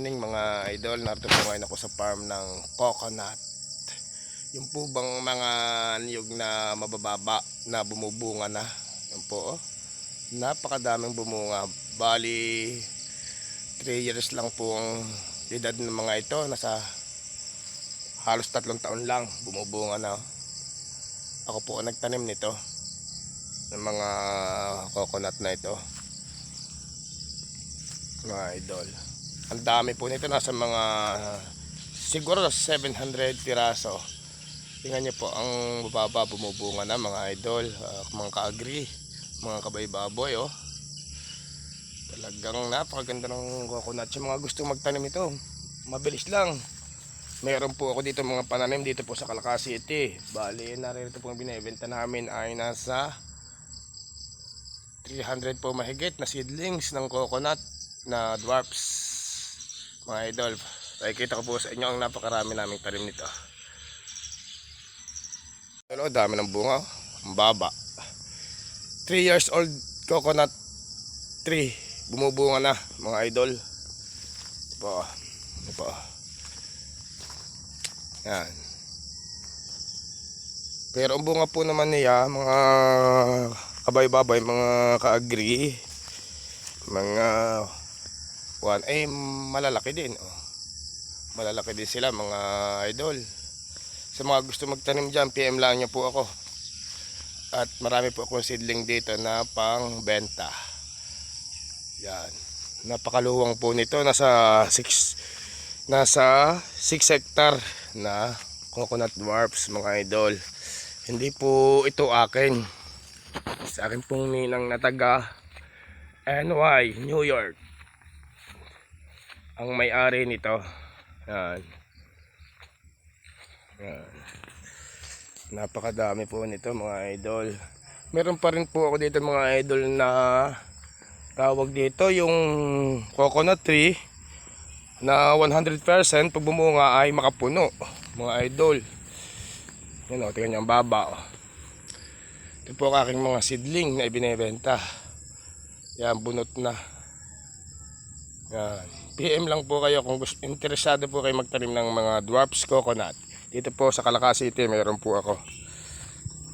morning mga idol. Narito po ngayon ako sa farm ng coconut. Yung po bang mga niyog na mabababa na bumubunga na. Yan po oh. Napakadaming bumunga. Bali 3 years lang po ang edad ng mga ito. Nasa halos tatlong taon lang bumubunga na. oh. Ako po ang nagtanim nito ng mga coconut na ito mga idol. Ang dami po nito nasa mga siguro 700 piraso. Tingnan niyo po ang bababa bumubunga na mga idol, ah, mga kaagri, mga kabay-baboy oh. Talagang napakaganda ng coconut. Yung mga gusto magtanim ito, mabilis lang. Meron po ako dito mga pananim dito po sa Calacas City. Bali, narito pong binibenta namin ay nasa 300 po mahigit na seedlings ng coconut na dwarfs mga idol nakikita ko po sa inyo ang napakarami naming tanim nito. Hello, dami ng bunga oh. ang baba. 3 years old coconut tree. Bumubunga na mga idol. Po ito po yan. Pero ang bunga po naman niya mga kabay-babay mga kaagri mga one eh malalaki din oh. malalaki din sila mga idol. Sa mga gusto magtanim dyan PM lang nyo po ako. At marami po akong seedling dito na pang benta yan. Napakaluwang po nito. Nasa 6 nasa 6 hectare na coconut dwarfs mga idol. Hindi po ito akin. Sa akin pong ninang na taga NY, New York. Ang may-ari nito. Yan. Yan. Napakadami po nito mga idol. Meron pa rin po ako dito mga idol na tawag dito yung coconut tree na 100% pag bumunga ay makapuno mga idol. Yan o, tingnan niyo ang baba o. Ito po ang aking mga seedling na ibinebenta. Yan, bunot na. Yan. PM lang po kayo kung gusto, interesado po kayo magtanim ng mga dwarfs coconut. Dito po sa Calacas City, meron po ako.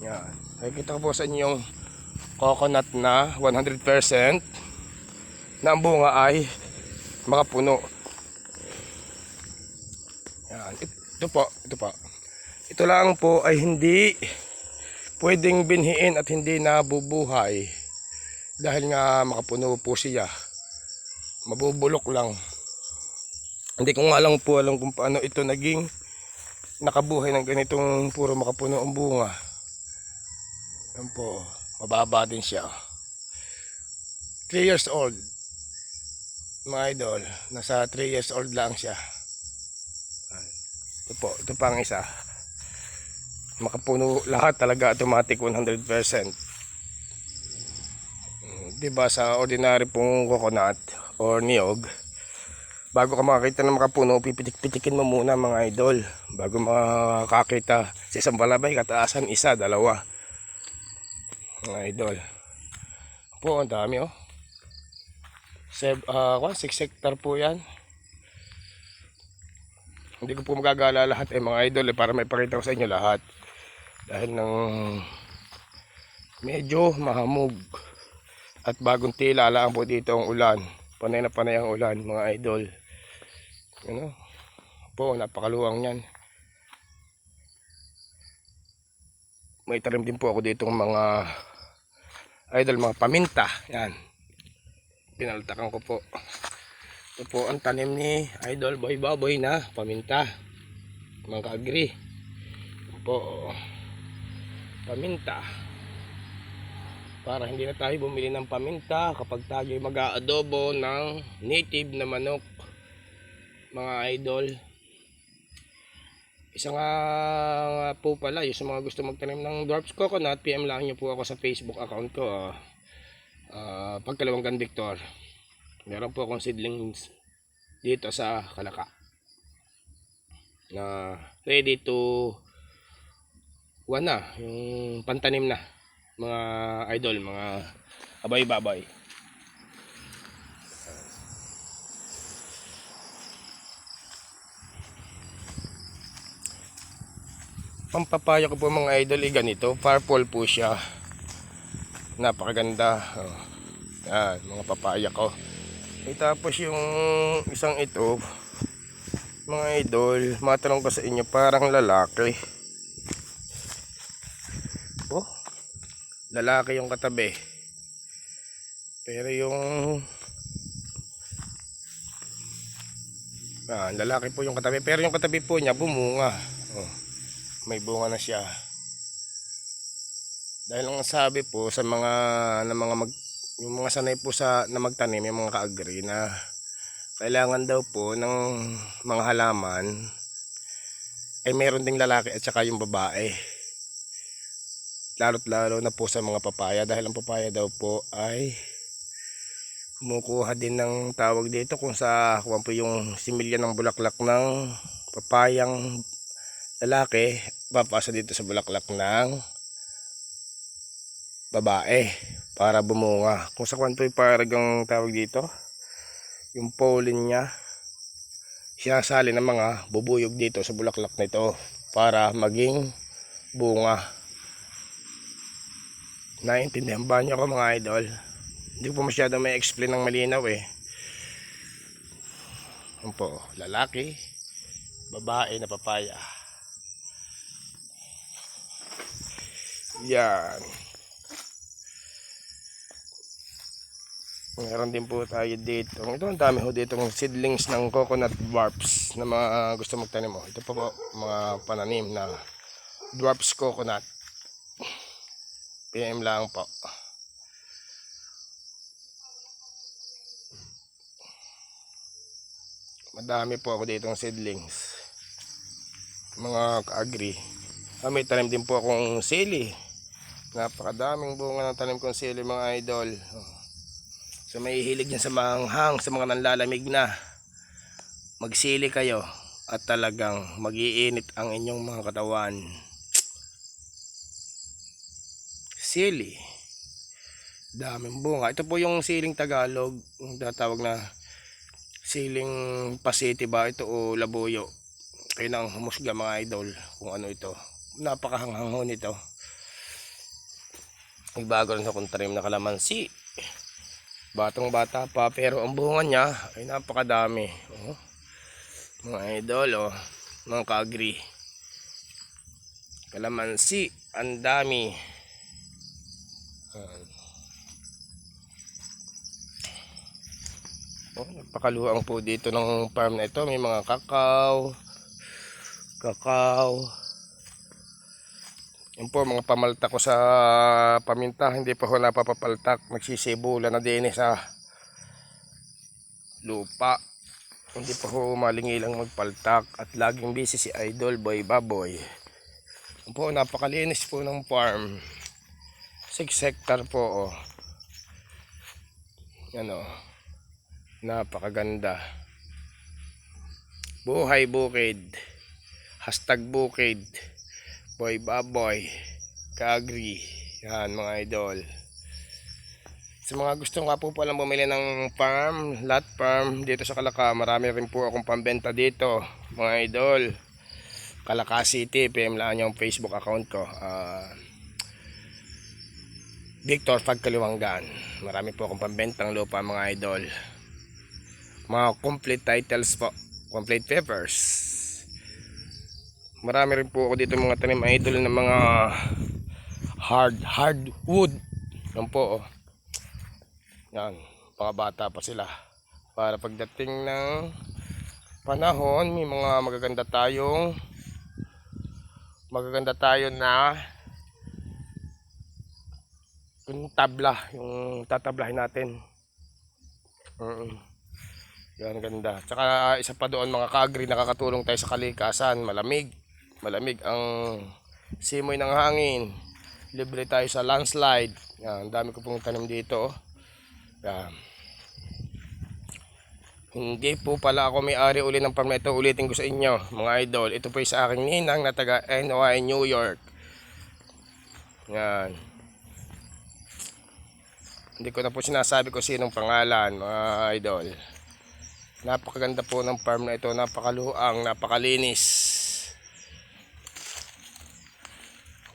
Yan. Nakikita ko po sa inyo coconut na 100% na ang bunga ay makapuno. Yan. Ito po, ito po. Ito lang po ay hindi pwedeng binhiin at hindi nabubuhay dahil nga makapuno po siya mabubulok lang. Hindi ko nga lang po alam kung paano ito naging nakabuhay ng ganitong puro makapuno ang bunga. Yan po. Mababa din siya. 3 years old. Mga idol nasa 3 years old lang siya. Ito po ito pang isa. Makapuno lahat talaga automatic 100% Mm, 'di ba sa ordinary pong coconut or niyog bago ka makakita ng makapuno pipitik-pitikin mo muna mga idol bago makakita sa isang balabay kataasan isa dalawa. Mga idol. Po ang dami oh. Seb, uh, 6 hectare po yan. Hindi ko po magagala lahat eh mga idol eh, para may pakita ko sa inyo lahat. Dahil ng medyo mahamog at bagong tila lang po dito ang ulan panay na panay ang ulan mga idol. Ano? Po napakaluwang yan may tarim din po ako ditong mga idol mga paminta. Yan. Pinaltakan ko po. Ito po ang tanim ni idol boy baboy na paminta. Mga kaagri po. Paminta para hindi na tayo bumili ng paminta kapag tayo mag-aadobo ng native na manok mga idol. Isa nga po pala yung sa mga gusto magtanim ng dwarfs coconut PM lang nyo po ako sa Facebook account ko uh, uh, pagkalawanggan Victor. Meron po akong seedlings dito sa Kalaka na ready to one na, yung pantanim na mga idol, mga abay-babay. Pampapaya ko po mga idol, eh, ganito. Purple po siya. Napakaganda. Oh. Yan, mga papaya ko. Eh, tapos yung isang ito, mga idol, matanong ko sa inyo, parang lalaki. Lalaki yung katabi. Pero yung Ah, lalaki po yung katabi. Pero yung katabi po niya bumunga. Oh, may bunga na siya. Dahil ang sabi po sa mga na mga mag yung mga sanay po sa na magtanim, yung mga ka-agree na kailangan daw po ng mga halaman ay meron ding lalaki at saka yung babae. Lalo't lalo na po sa mga papaya. Dahil ang papaya daw po ay kumukuha din ng tawag dito kung sa kung po yung similya ng bulaklak ng papayang lalaki papasa dito sa bulaklak ng babae para bumunga. Kung sa kwan po yung paragang tawag dito yung pollen niya sinasali ng mga bubuyog dito sa bulaklak nito para maging bunga naiintindihan ba niyo ako mga idol hindi ko masyado may explain ng malinaw eh. Yan po, lalaki, babae na papaya. Yan. Meron din po tayo dito. Ito ang dami ho dito ng seedlings ng coconut dwarfs na mga gusto magtanim mo. Ito po po mga pananim na dwarfs coconut. PM lang po. Madami po ako dito ng seedlings. Mga ka-agri. Ah, may tanim din po akong sili. Napakadaming bunga ng tanim kong sili mga idol. Oh. So may hilig dyan sa manghang, sa mga nanlalamig na. Magsili kayo at talagang magiinit ang inyong mga katawan. Sili. Daming bunga. Ito po yung siling Tagalog, yung tatawag na siling pasiti ba ito o labuyo kayo nang humusga mga idol kung ano ito napakahanghanghon nito may bago rin akong tanim na kalamansi batang bata pa pero ang bunga niya ay napakadami oh. mga idol oh. mga kaagri kalamansi ang dami Oh, napakaluang po dito ng farm na ito. May mga kakao, kakao. Yan po, mga pamaltak ko sa paminta. Hindi pa ho napapapaltak. Nagsisibula na din eh sa lupa. Hindi pa ho malingilang magpaltak. At laging busy si Idol Boy Baboy. Yan po, napakalinis po ng farm. 6 hectare po. Oh. Yan oh. Napakaganda. Buhay bukid. Hashtag bukid. Boy baboy. Kagri. Yan mga idol. Sa mga gusto nga po palang bumili ng farm, lot farm dito sa Kalaka, marami rin po akong pambenta dito, mga idol. Kalaka City, PM lang yung Facebook account ko. Ah, Victor Pagkaliwanggan. Marami po akong pambentang lupa mga idol. Mga complete titles po. Complete papers. Marami rin po ako dito mga tanim idol ng mga hard hardwood yan po oh. yan mga bata pa sila. Para pagdating ng panahon may mga magaganda tayong magaganda tayo na yung tabla yung tatablahin natin mm yan, ganda. Tsaka isa pa doon mga kagri, nakakatulong tayo sa kalikasan. Malamig. Malamig ang simoy ng hangin. Libre tayo sa landslide. Yan, dami ko pong tanim dito. oh. Yan. Hindi po pala ako may-ari uli ng ito. Ulitin ko sa inyo, mga idol. Ito po sa aking ninang na taga NY, New York. Yan. Hindi ko na po sinasabi ko sinong pangalan, mga idol. Napakaganda po ng farm na ito. Napakaluang, napakalinis.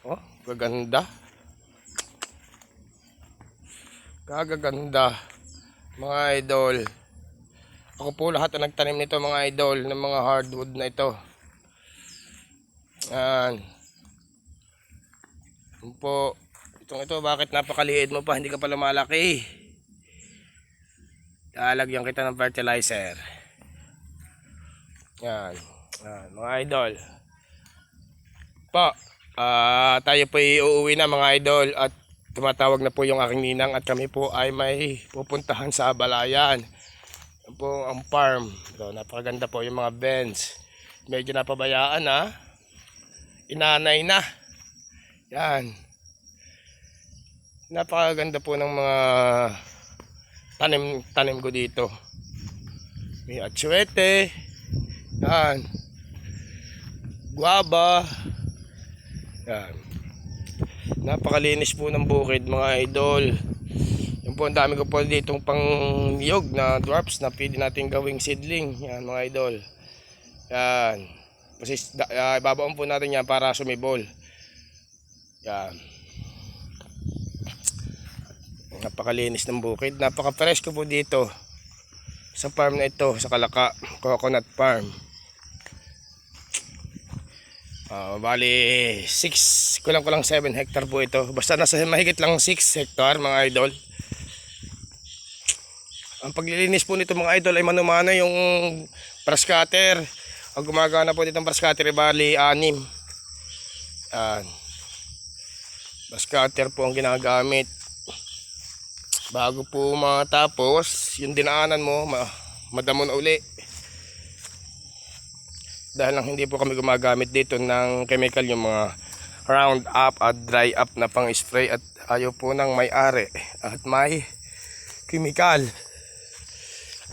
Oh, gaganda. Kagaganda. Mga idol. Ako po lahat ang nagtanim nito mga idol ng mga hardwood na ito. Yan. Yan po. Itong ito, bakit napakaliit mo pa? Hindi ka pa lumalaki. Lalagyan kita ng fertilizer. Yan. Yan, mga idol. Po, ah tayo po uuwi na mga idol at tumatawag na po yung aking ninang at kami po ay may pupuntahan sa Balayan. Yan po ang farm. So, napakaganda po yung mga bends. Medyo napabayaan ha. Inanay na. Yan. Napakaganda po ng mga tanim tanim ko dito. May atsuete. Yan. Guaba. Yan. Napakalinis po ng bukid mga idol. Yan po ang dami ko po ditong pang niyog na dwarfs na pwede natin gawing seedling. Yan mga idol. Yan. Kasi uh, ibabaon po natin yan para sumibol. Yan. Napakalinis ng bukid. Napaka-fresh ko po dito sa farm na ito, sa Kalaka, Coconut Farm. Ah, bali 6, kulang kulang 7 hectare po ito. Basta nasa mahigit lang 6 hectare mga idol. Ang paglilinis po nito mga idol ay manumana yung brush cutter. Ang gumagana po dito ng brush cutter bali 6. Yan. Brush cutter po ang ginagamit. Bago po matapos, yung dinaanan mo, ma madamon uli. Dahil lang hindi po kami gumagamit dito ng chemical yung mga round up at dry up na pang spray at ayaw po ng may-ari at may chemical.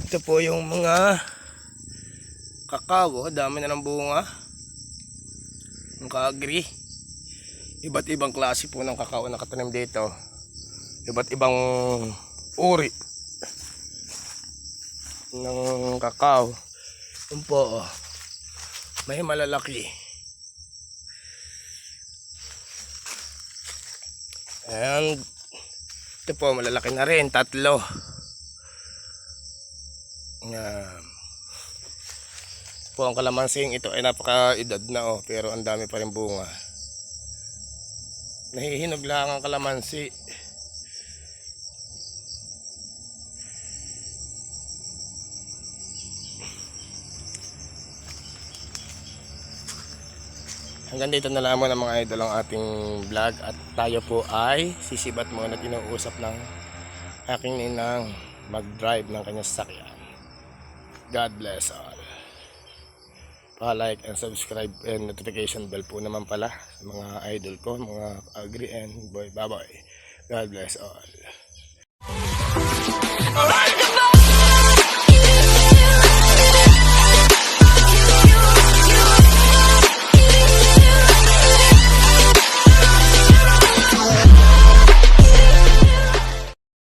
Ito po yung mga kakao dami na ng bunga. Ng kaagri iba't ibang klase po ng kakao na katanim dito iba't ibang uri ng kakao yun po oh may malalaki. And ito po malalaki na rin, tatlo. Yan. Po ang kalamansing ito ay napaka-edad na oh, pero ang dami pa rin bunga. Nahihinog lang ang kalamansi. Hanggang dito na lamang ng mga idol ang ating vlog at tayo po ay sisibat muna at inuusap ng aking ninang mag-drive ng kanyang sasakyan. God bless all. Pa-like and subscribe and notification bell po naman pala sa mga idol ko, mga agree and boy baboy. God bless all. Alright!